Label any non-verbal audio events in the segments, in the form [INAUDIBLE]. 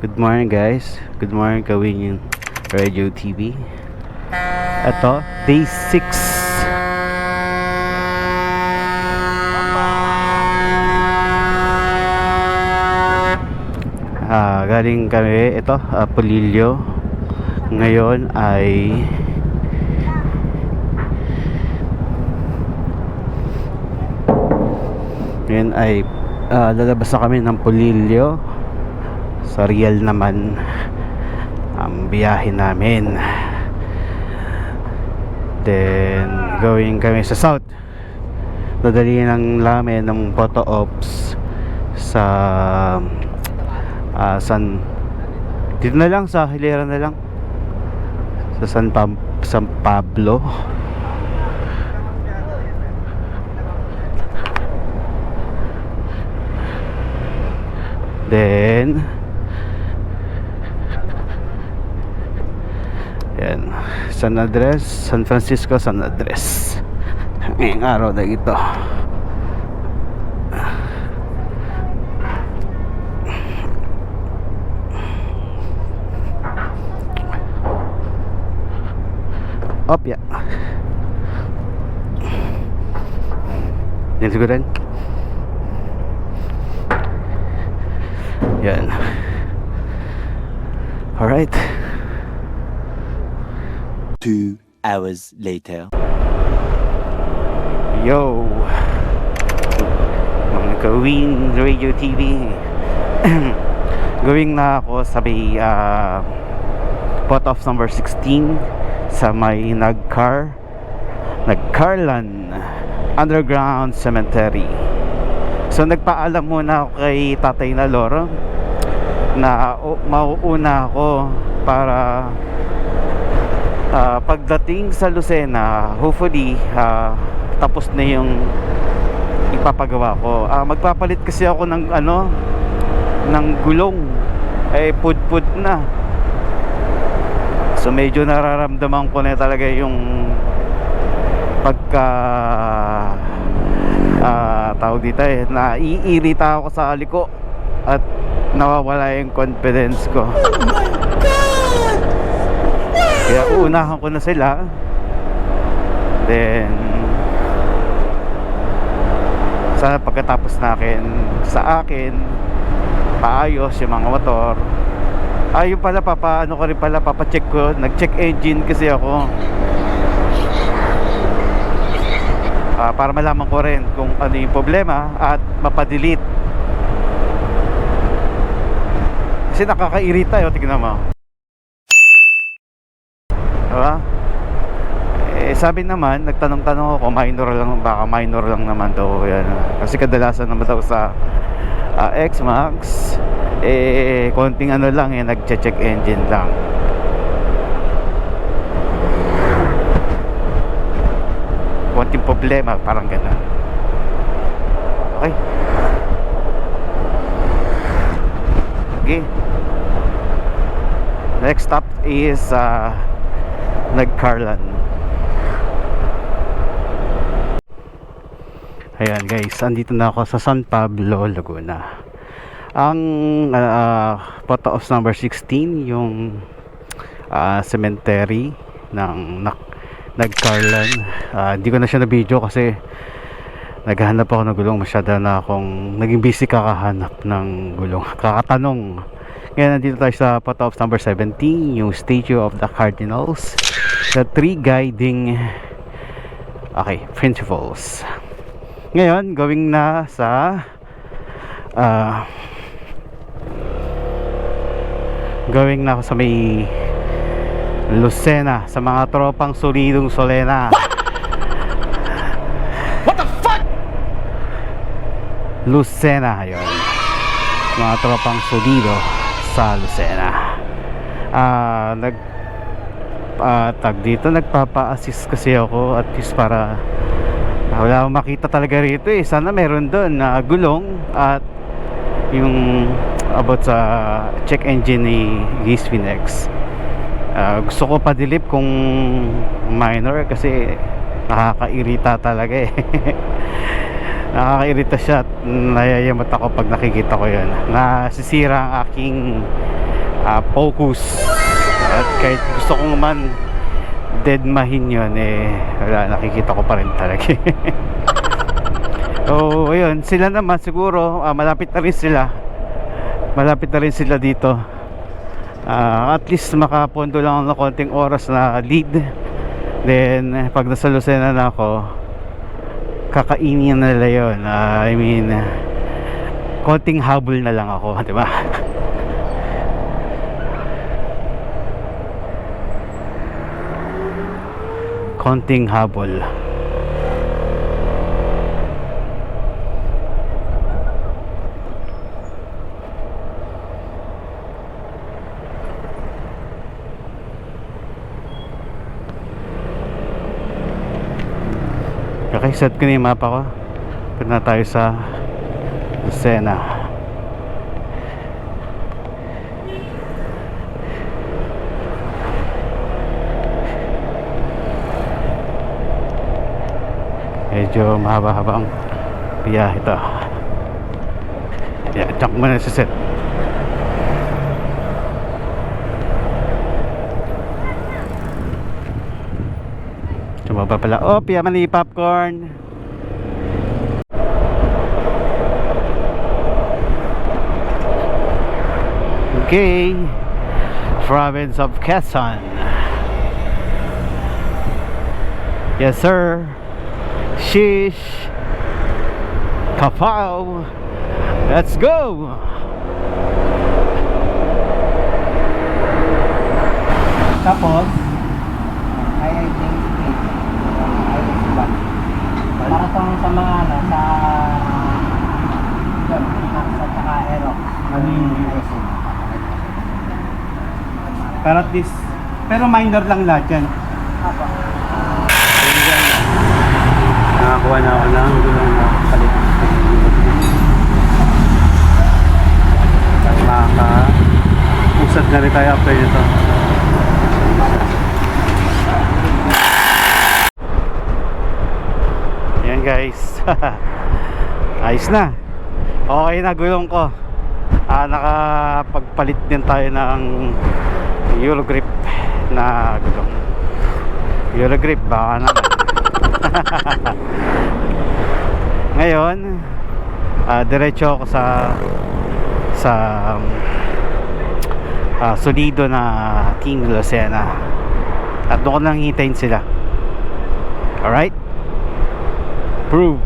Good morning guys. Good morning kawin Radio TV. Ito, day 6. Ah, galing kami ito, uh, Polillo. Ngayon ay Ngayon ay ah, lalabas na kami ng Polillo sa Real naman ang biyahe namin. Then going kami sa south. Dadali ng namin ng photo ops sa ah, San dito na lang sa Hilera na lang. Sa San, Pam, San Pablo. Then Yan. San Andres, San Francisco, San Andres. [LAUGHS] Ngayong araw na ito. Opya. Yan siguro rin. Yan. Alright. Two hours later. Yo! Mga gawing radio TV. [CLEARS THROAT] Going na ako sa may uh, pot off number 16 sa may nagcar nagcarlan underground cemetery. So nagpaalam muna ako kay tatay na Loro na o, mauuna ako para Ah, pagdating sa Lucena, hopefully ah, tapos na yung ipapagawa ko. Ah, magpapalit kasi ako ng ano ng gulong. Eh pud-pud na. So medyo nararamdaman ko na talaga yung pagka ah, tawag dito eh naiirita ako sa aliko at nawawala yung confidence ko. Kaya uunahan ko na sila. Then sana pagkatapos nakin sa akin paayos yung mga motor. Ayun pala papa ano ko rin pala papa-check ko, nag-check engine kasi ako. Ah, para malaman ko rin kung ano yung problema at mapadelete. Kasi nakakairita yun, tignan mo. Diba? Eh, sabi naman, nagtanong-tanong ako, minor lang, baka minor lang naman daw yan. Kasi kadalasan naman daw sa ah, X-Max, eh, konting ano lang, eh, nag-check engine lang. Konting problema, parang gano'n. Okay. Okay. Next stop is uh, nagcarlan. Ayan guys. Andito na ako sa San Pablo Laguna. Ang uh, photo of number 16 yung uh, cemetery ng nak nagcarlan. Uh, hindi ko na siya na video kasi naghahanap ako ng gulong. Masyado na akong naging busy kakahanap ng gulong. Kakatanong ngayon nandito tayo sa of number 17 yung statue of the cardinals. The three guiding okay principles. Ngayon going na sa uh, going na ako sa may Lucena sa mga tropang solidong Solena. What the fuck? Lucena yun mga tropang solido sa Lucena. Ah nag ah, tag dito nagpapa-assist kasi ako at least para ah, wala akong makita talaga rito eh. Sana meron doon na gulong at yung about sa check engine ni Giz Finex Ah, gusto ko pa-delete kung minor kasi nakakairita talaga eh [LAUGHS] nakakairita siya at nayayamot ako pag nakikita ko yun. Nasisira ang aking ah, focus. At kahit gusto ko man dead mahin yun eh wala nakikita ko pa rin talaga. [LAUGHS] So ayun. Sila naman siguro ah, malapit na rin sila. Malapit na rin sila dito. Ah, at least makapondo lang ng konting oras na lead. Then pag nasa Lucena na ako kakainin na nila yun. Ah, I mean konting habol na lang ako di ba? [LAUGHS] Konting habol Okay, set ko na yung mapa ko. Punta na tayo sa Lucena. Medyo mahaba-haba ang biyahe ito. Yeah, jump muna sa set. Tumaba pala. Oh, mali popcorn. Okay. Province of Quezon. Yes, sir. Shish. Kapow. Let's go. Tapos, Street. Ay ba? Para tong sa mga ano, sa yun, sa tsaka Aerox. Ano yung Ayusin. Pero at least, pero minor lang lahat yan. Apo. Nakakuha na ako ng gulong na palit. At makaka usad na rin tayo after nito. Guys. [LAUGHS] Ayos na. Okay na gulong ko. Ah, nakapagpalit din tayo ng Eurogrip na gulong. Eurogrip baka naman. [LAUGHS] Ngayon, ah, diretso ako sa sa um, ah, solido na Team Lucena. At doon lang hintayin sila. Alright? Prove.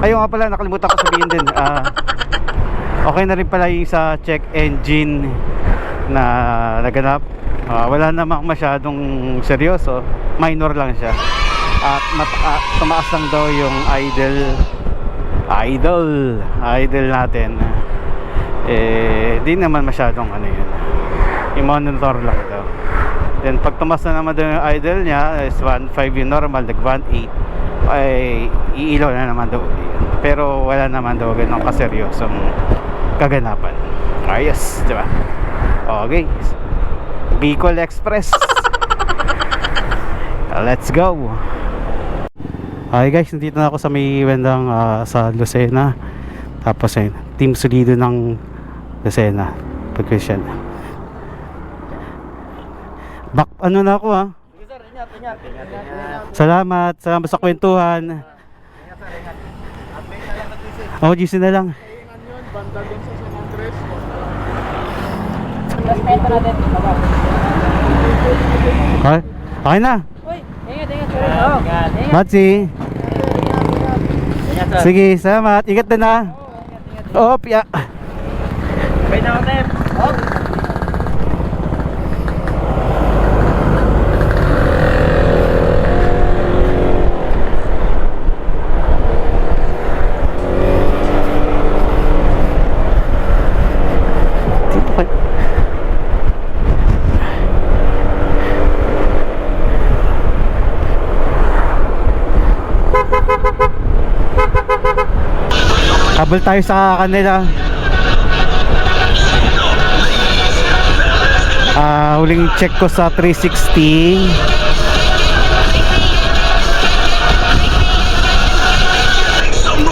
Ayun nga pala, nakalimutan ko sabihin din. ah, okay na rin pala yung sa check engine na naganap. Ah, wala namang masyadong seryoso. Minor lang siya. At mat- ah, tumaas lang daw yung idle idle idle natin. Eh, di naman masyadong ano yun. I-monitor lang daw. Then pag tumaas na naman daw yung idle niya is 1.5 yung normal, nag 1.8 ay iilaw na naman daw. Pero wala naman daw ganun kaseryosong kaganapan. Ayos, di ba? Okay. Bicol Express. [LAUGHS] Let's go. Hi guys, nandito na ako sa may bandang ah, sa Lucena. Tapos ayun, Team Solido ng Lucena. Pagkrisyan. Back ano na ako ha. Salamat, salamat sa kwentuhan. Oh, GC na lang. Okay, okay na. Matsi. Sige, salamat. Ingat din ha. Oh, piya. Wait na ako, Habol tayo sa kanila. Ah, uh, huling check ko sa 360.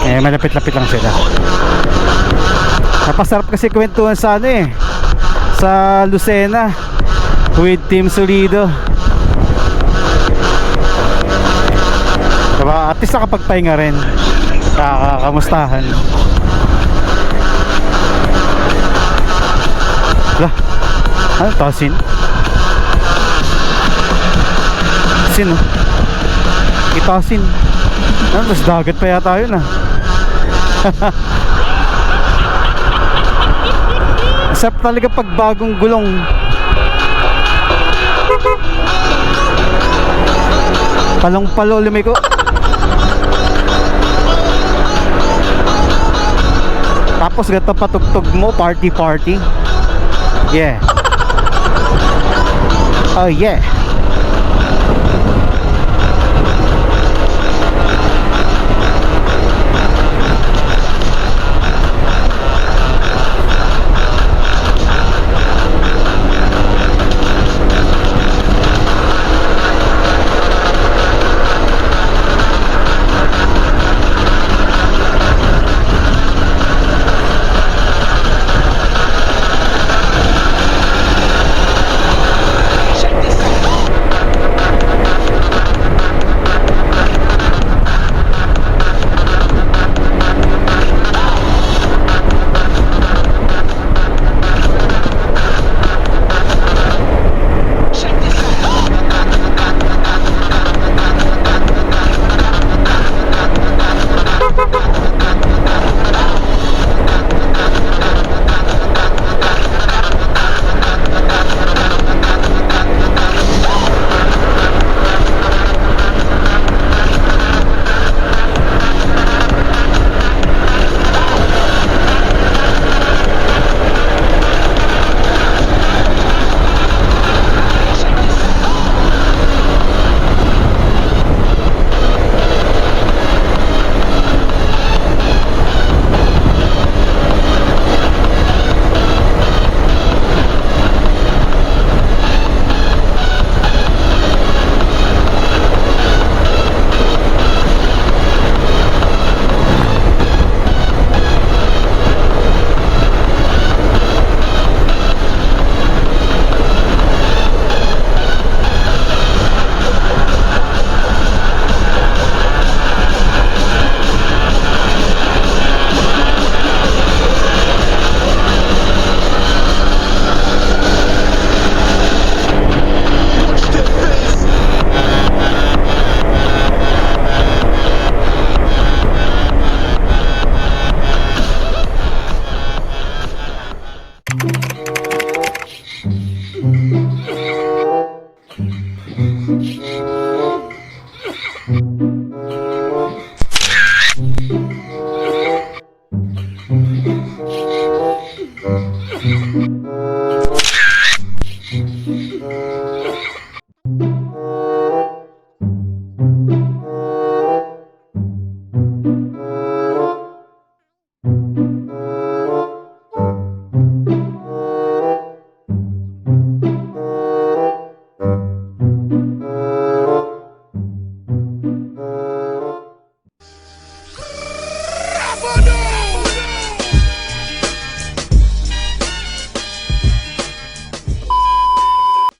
Eh, malapit-lapit lang sila. Napasarap kasi kwentuhan sa ano eh. Sa Lucena with Team Solido. Diba? At least nakapagpahinga rin. Kakakamustahan. Lah. Ano to? Sin? Sin oh. Itasin. Ano, tas dagat pa yata yun ah. [LAUGHS] Sarap talaga pag bagong gulong. Palong-palo lumiko. Tapos gato patugtog mo, party party. Yeah. [LAUGHS] Oh yeah.